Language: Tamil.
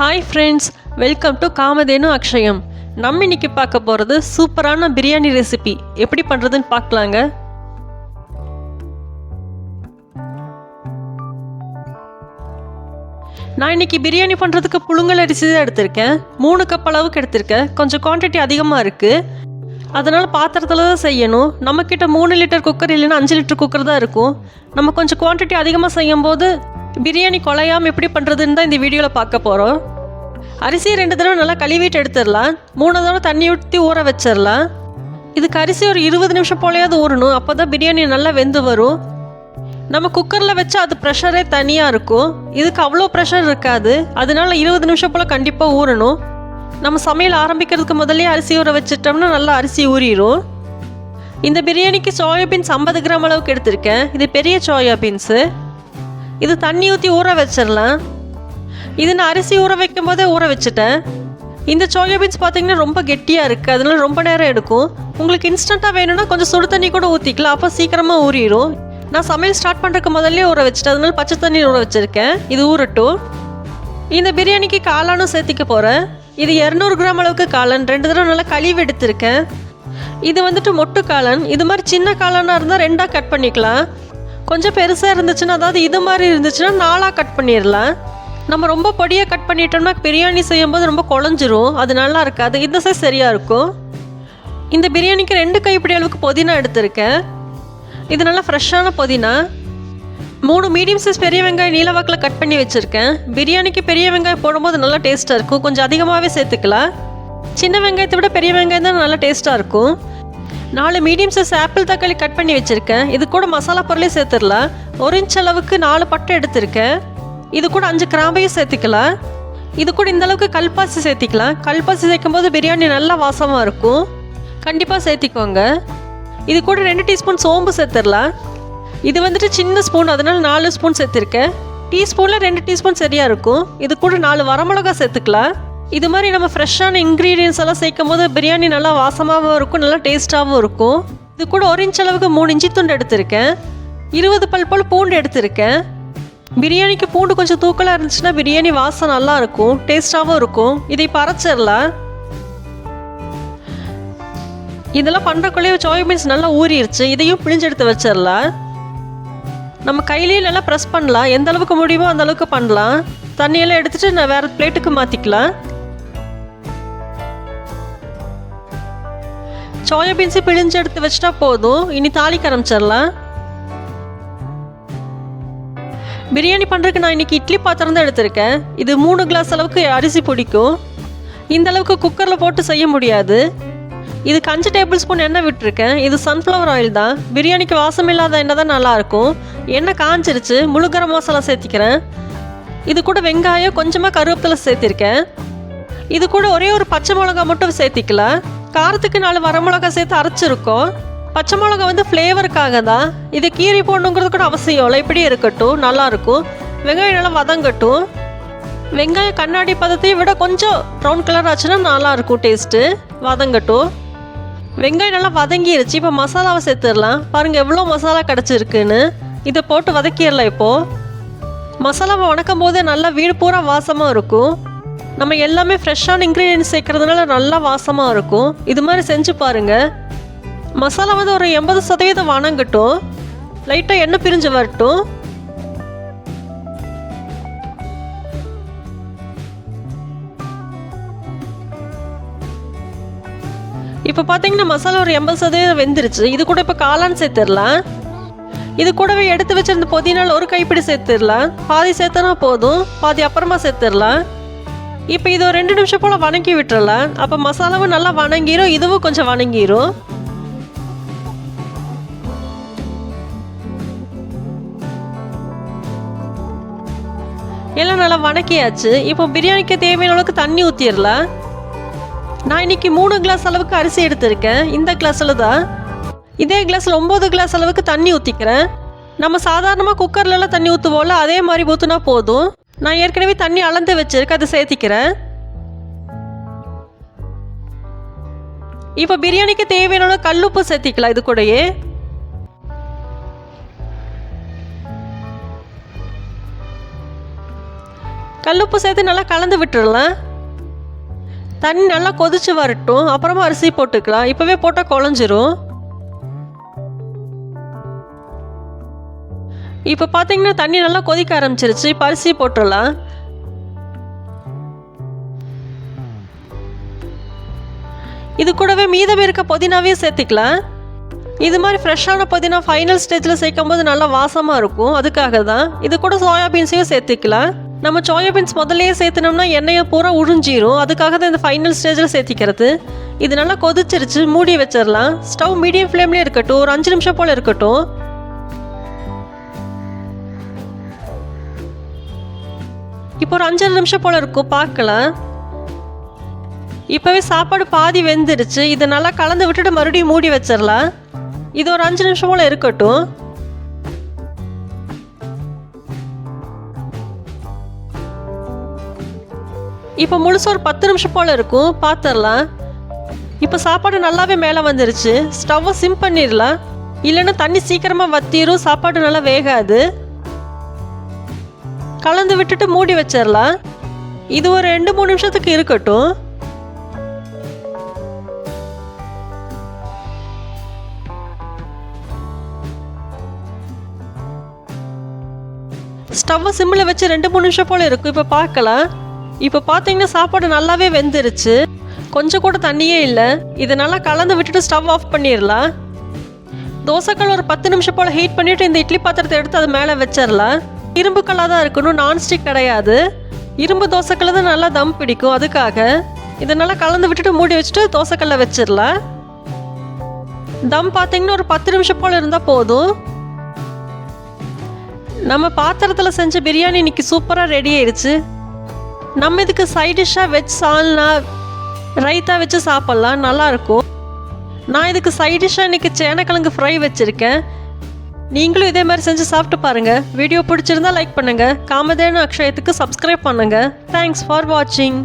Hi friends welcome to Kamadhenu Akshayam நம்ம இன்னைக்கு பார்க்க போகிறது சூப்பரான பிரியாணி ரெசிபி எப்படி பண்ணுறதுன்னு பார்க்கலாங்க. நான் இன்னைக்கு பிரியாணி பண்ணுறதுக்கு புழுங்கல் அரிசி தான் எடுத்திருக்கேன். மூணு கப் அளவுக்கு எடுத்திருக்கேன். கொஞ்சம் குவான்டிட்டி அதிகமாக இருக்குது அதனால் பாத்திரத்தில் தான் செய்யணும். நம்மக்கிட்ட மூணு லிட்டர் குக்கர் இல்லைன்னா அஞ்சு லிட்டர் குக்கர் தான் இருக்கும். நம்ம கொஞ்சம் குவான்டிட்டி அதிகமாக செய்யும்போது பிரியாணி குலையாமல் எப்படி பண்ணுறதுன்னு தான் இந்த வீடியோவில் பார்க்க போகிறோம் அரிசியை ரெண்டு தடவை நல்லா கழுவிட்டு எடுத்துடலாம். மூணு தடவை தண்ணி ஊற்றி ஊற வச்சிடலாம். இதுக்கு அரிசி ஒரு இருபது நிமிஷம் போலையாவது ஊறணும். அப்போ தான் பிரியாணி நல்லா வெந்து வரும். நம்ம குக்கரில் வச்சா அது ப்ரெஷரே தனியாக இருக்கும். இதுக்கு அவ்வளோ ப்ரெஷர் இருக்காது. அதனால இருபது நிமிஷம் போல் கண்டிப்பாக ஊறணும். நம்ம சமையல் ஆரம்பிக்கிறதுக்கு முதல்லயே அரிசி ஊற வச்சுட்டோம்னா நல்லா அரிசி ஊறிடும் இந்த பிரியாணிக்கு சோயாபீன்ஸ் ஐம்பது கிராம் அளவுக்கு எடுத்திருக்கேன். இது பெரிய சோயா பீன்ஸு இது தண்ணி ஊற்றி ஊற வச்சிடலாம். இது நான் அரிசி ஊற வைக்கும் போதே ஊற வச்சுட்டேன். இந்த சோயா பீன்ஸ் பார்த்தீங்கன்னா ரொம்ப கெட்டியாக இருக்குது அதனால ரொம்ப நேரம் எடுக்கும். உங்களுக்கு இன்ஸ்டண்ட்டாக வேணும்னா கொஞ்சம் சுடு தண்ணி கூட ஊற்றிக்கலாம் அப்போ சீக்கிரமாக ஊறிடும். நான் சமையல் ஸ்டார்ட் பண்ணுறதுக்கு முதல்லே ஊற வச்சுட்டேன். அதனால பச்சை தண்ணி ஊற வச்சுருக்கேன். இது ஊறட்டும். இந்த பிரியாணிக்கு காளானும் சேர்த்திக்க போகிறேன் இது இரநூறு கிராம் அளவுக்கு காளான். ரெண்டு தடவை நல்லா கழுவி எடுத்திருக்கேன். இது வந்துட்டு மொட்டு காளான். இது மாதிரி சின்ன காளானாக இருந்தால் ரெண்டாக கட் பண்ணிக்கலாம். கொஞ்சம் பெருசாக இருந்துச்சுன்னா அதாவது இது மாதிரி இருந்துச்சுன்னா நாளாக கட் பண்ணிடலாம் நம்ம ரொம்ப பொடியாக கட் பண்ணிட்டோம்னா பிரியாணி செய்யும்போது ரொம்ப குழஞ்சிரும். அது நல்லா இருக்காது. இந்த சைஸ் சரியாக இருக்கும். இந்த பிரியாணிக்கு ரெண்டு கைப்பிடி அளவுக்கு புதினா எடுத்திருக்கேன். இது நல்லா ஃப்ரெஷ்ஷான புதினா. மூணு மீடியம் சைஸ் பெரிய வெங்காயம் நீல வாக்கில் கட் பண்ணி வச்சுருக்கேன். பிரியாணிக்கு பெரிய வெங்காயம் போடும்போது நல்லா டேஸ்ட்டாக இருக்கும். கொஞ்சம் அதிகமாகவே சேர்த்துக்கலாம். சின்ன வெங்காயத்தை விட பெரிய வெங்காயம் தான் நல்லா டேஸ்ட்டாக இருக்கும். நாலு மீடியம் சைஸ் ஆப்பிள் தக்காளி கட் பண்ணி வச்சுருக்கேன். இது கூட மசாலா பொருளையும் சேர்த்துடலாம் ஒரு இன்ச் அளவுக்கு நாலு பட்டை எடுத்திருக்கேன். இது கூட அஞ்சு கிராம்பையும் சேர்த்துக்கலாம். இது கூட இந்த அளவுக்கு கல்பாசி சேர்த்திக்கலாம். கல்பாசி சேர்க்கும் போது பிரியாணி நல்லா வாசமாக இருக்கும். கண்டிப்பாக சேர்த்திக்கோங்க. இது கூட ரெண்டு டீஸ்பூன் சோம்பு சேர்த்துடலாம். இது வந்துட்டு சின்ன ஸ்பூன் அதனால நாலு ஸ்பூன் சேர்த்துருக்கேன். டீஸ்பூனில் ரெண்டு டீஸ்பூன் சரியாக இருக்கும். இது கூட நாலு வரமிளகா சேர்த்துக்கலாம். இது மாதிரி நம்ம ஃப்ரெஷ்ஷான இன்க்ரீடியன்ஸ் எல்லாம் சேர்க்கும் போது பிரியாணி நல்லா வாசமாகவும் இருக்கும் நல்லா டேஸ்ட்டாகவும் இருக்கும். இது கூட ஒரு இன்ச் அளவுக்கு மூணு இஞ்சி துண்டு எடுத்திருக்கேன். இருபது பல் போல் பூண்டு எடுத்திருக்கேன். பிரியாணிக்கு பூண்டு கொஞ்சம் தூக்கலாக இருந்துச்சுன்னா பிரியாணி வாசம் நல்லா இருக்கும் டேஸ்ட்டாகவும் இருக்கும். இதை பறச்சிடலாம் இதெல்லாம் பண்ணுறக்குள்ளேயே சோய் பீன்ஸ் நல்லா ஊறிடுச்சு இதையும் பிழிஞ்செடுத்து வச்சிடலாம். நம்ம கையிலேயே நல்லா ப்ரெஸ் பண்ணலாம். எந்த அளவுக்கு முடியுமோ அந்த அளவுக்கு பண்ணலாம். தண்ணியெல்லாம் எடுத்துட்டு நான் வேறு பிளேட்டுக்கு மாற்றிக்கலாம் சோயாபீன்ஸை பிழிஞ்சு எடுத்து வச்சிட்டா போதும். இனி தாளிக்க ஆரம்பிச்சிடலாம். பிரியாணி பண்ணுறதுக்கு நான் இன்னைக்கு இட்லி பாத்திரம் தான் எடுத்திருக்கேன். இது மூணு கிளாஸ் அளவுக்கு அரிசி பிடிக்கும். இந்த அளவுக்கு குக்கரில் போட்டு செய்ய முடியாது. இதுக்கு அஞ்சு டேபிள் ஸ்பூன் எண்ணெய் விட்டுருக்கேன். இது சன்ஃப்ளவர் ஆயில் தான். பிரியாணிக்கு வாசம் இல்லாத எண்ணெய் தான் நல்லாயிருக்கும் எண்ணெய் காஞ்சிருச்சு. முழு கரம் மசாலா சேர்த்திக்கிறேன். இது கூட வெங்காயம் கொஞ்சமாக கருவேப்பிலை சேர்த்திருக்கேன். இது கூட ஒரே ஒரு பச்சை மிளகா மட்டும் சேர்த்திக்கலாம். காரத்துக்கு நாலு வரமிளகா சேர்த்து அரைச்சிருக்கோம். பச்சை மிளகா வந்து ஃப்ளேவருக்காக தான் இது கீரி போடணுங்கிறது கூட அவசியம் இல்லை. இப்படி இருக்கட்டும் நல்லாயிருக்கும் வெங்காயம் நல்லா வதங்கட்டும். வெங்காயம் கண்ணாடி பதத்தையும் விட கொஞ்சம் ப்ரௌன் கலர் ஆச்சுன்னா நல்லாயிருக்கும் டேஸ்ட்டு வதங்கட்டும். வெங்காயம் நல்லா வதங்கிருச்சு. இப்போ மசாலாவை சேர்த்துடலாம். பாருங்கள் எவ்வளோ மசாலா கிடச்சிருக்குன்னு. இதை போட்டு வதக்கிடலாம் இப்போது மசாலாவை வணக்கும் போதே நல்லா வீடு பூரா வாசமாக இருக்கும். நம்ம எல்லாமே ஃப்ரெஷ்ஷான இன்க்ரீடியன்ஸ் சேர்க்கறதுனால நல்லா வாசமாக இருக்கும். இது மாதிரி செஞ்சு பாருங்கள் மசாலா வந்து ஒரு எண்பது சதவீதம் வணங்கட்டும் லைட்டாக எண்ணெய் பிரிஞ்சு வரட்டும். இப்போ பார்த்தீங்கன்னா மசாலா ஒரு எண்பது சதவீதம் வெந்துருச்சு. இது கூட இப்போ காளான் சேர்த்துடலாம். இது கூடவே எடுத்து வச்சிருந்த புதினால் ஒரு கைப்பிடி சேர்த்துடலாம். பாதி சேர்த்தனா போதும். பாதி அப்புறமா சேர்த்துடலாம். இப்போ இது ஒரு ரெண்டு நிமிஷம் போல் வணக்கி விட்டுறலாம் அப்போ மசாலாவும் நல்லா வணங்கிரும் இதுவும் கொஞ்சம் வணங்கிரும். எல்லாம் நல்லா வணக்கியாச்சு. இப்போ பிரியாணிக்கு தேவையான அளவுக்கு தண்ணி ஊற்றிடலாம் நான் இன்னைக்கு மூணு கிளாஸ் அளவுக்கு அரிசி எடுத்திருக்கேன். இந்த கிளாஸில் தான். இதே கிளாஸில் ஒம்பது கிளாஸ் அளவுக்கு தண்ணி ஊற்றிக்கிறேன் நம்ம சாதாரணமாக குக்கர்லலாம் தண்ணி ஊற்றுவோம்ல அதே மாதிரி ஊற்றுனா போதும். நான் ஏற்கனவே தண்ணி அளந்து வச்சிருக்கேன் அதை சேர்த்திக்கிறேன். இப்போ பிரியாணிக்கு தேவையான கல்லுப்பு சேர்த்திக்கலாம் இது கூடயே. கல்லுப்பு சேர்த்து நல்லா கலந்து விட்டுடலாம் தண்ணி நல்லா கொதிச்சு வரட்டும் அப்புறமா அரிசி போட்டுக்கலாம். இப்போவே போட்டால் குழஞ்சிரும். இப்போ பார்த்தீங்கன்னா தண்ணி நல்லா கொதிக்க ஆரம்பிச்சிருச்சு. இப்போ அரிசி போட்டுடலாம். இது கூடவே மீதம் இருக்க புதினாவே சேர்த்துக்கலாம். இது மாதிரி ஃப்ரெஷ்ஷான புதினா ஃபைனல் ஸ்டேஜில் சேர்க்கும் போது நல்லா வாசமாக இருக்கும். அதுக்காக தான் இது கூட சோயாபீன்ஸையும் சேர்த்துக்கலாம். நம்ம சோயாபீன்ஸ் முதல்லையே சேர்த்துனோம்னா எண்ணெயை பூரா உறிஞ்சிரும். அதுக்காக தான் இந்த ஃபைனல் ஸ்டேஜில் சேர்த்திக்கிறது. இது நல்லா கொதிச்சிருச்சு. மூடி வச்சிடலாம். ஸ்டவ் மீடியம் ஃப்ளேம்லேயே இருக்கட்டும். ஒரு அஞ்சு நிமிஷம் போல் இருக்கட்டும். இப்போ ஒரு அஞ்சரை நிமிஷம் போல் இருக்கும் பார்க்கலாம். இப்போவே சாப்பாடு பாதி வெந்துருச்சு இதை நல்லா கலந்து விட்டுட்டு மறுபடியும் மூடி வச்சிடலாம். இது ஒரு அஞ்சு நிமிஷம் போல் இருக்கட்டும். இப்போ முழுசாக ஒரு பத்து நிமிஷம் போல் இருக்கும். பார்த்துடலாம். இப்போ சாப்பாடு நல்லாவே மேலே வந்துருச்சு. ஸ்டவ்வை சிம் பண்ணிடலாம். இல்லைன்னா தண்ணி சீக்கிரமாக வத்திரும். சாப்பாடு நல்லா வேகாது. கலந்து விட்டுட்டு மூடி வச்சிடலாம் இது ஒரு ரெண்டு மூணு நிமிஷத்துக்கு இருக்கட்டும். ஸ்டவ்வை சிம்மில் வச்சு ரெண்டு மூணு நிமிஷம் போல் இருக்கும். இப்போ பார்க்கலாம். இப்போ பார்த்தீங்கன்னா சாப்பாடு நல்லாவே வெந்துருச்சு. கொஞ்சம் கூட தண்ணியே இல்லை. இதை நல்லா கலந்து விட்டுட்டு ஸ்டவ் ஆஃப் பண்ணிடலாம் தோசைக்கல் ஒரு பத்து நிமிஷம் போல் ஹீட் பண்ணிவிட்டு இந்த இட்லி பாத்திரத்தை எடுத்து அது மேலே வச்சிடலாம் இரும்பு கல்லாக தான் இருக்கணும் நான்ஸ்டிக் கிடையாது. இரும்பு தோசைக்கல்ல தான் நல்லா தம் பிடிக்கும் அதுக்காக. இதை நல்லா கலந்து விட்டுட்டு மூடி வச்சுட்டு தோசைக்கல்ல வச்சிடலாம். தம் பார்த்தீங்கன்னா ஒரு பத்து நிமிஷம் போல் இருந்தால் போதும். நம்ம பாத்திரத்தில் செஞ்ச பிரியாணி இன்னைக்கு சூப்பராக ரெடி ஆயிடுச்சு. நம்ம இதுக்கு சைடிஷ்ஷாக வெஜ் சால்னா ரைத்தா வச்சு சாப்பிட்லாம் நல்லாயிருக்கும் நான் இதுக்கு சைடிஷ்ஷாக இன்றைக்கி இன்னைக்கு சேனக்கிழங்கு ஃப்ரை வச்சுருக்கேன். நீங்களும் இதே மாதிரி செஞ்சு சாப்பிட்டு பாருங்கள் வீடியோ பிடிச்சிருந்தா லைக் பண்ணுங்க. காமதேனு அக்ஷயத்துக்கு சப்ஸ்கிரைப் பண்ணுங்கள் தேங்க்ஸ் ஃபார் வாட்சிங்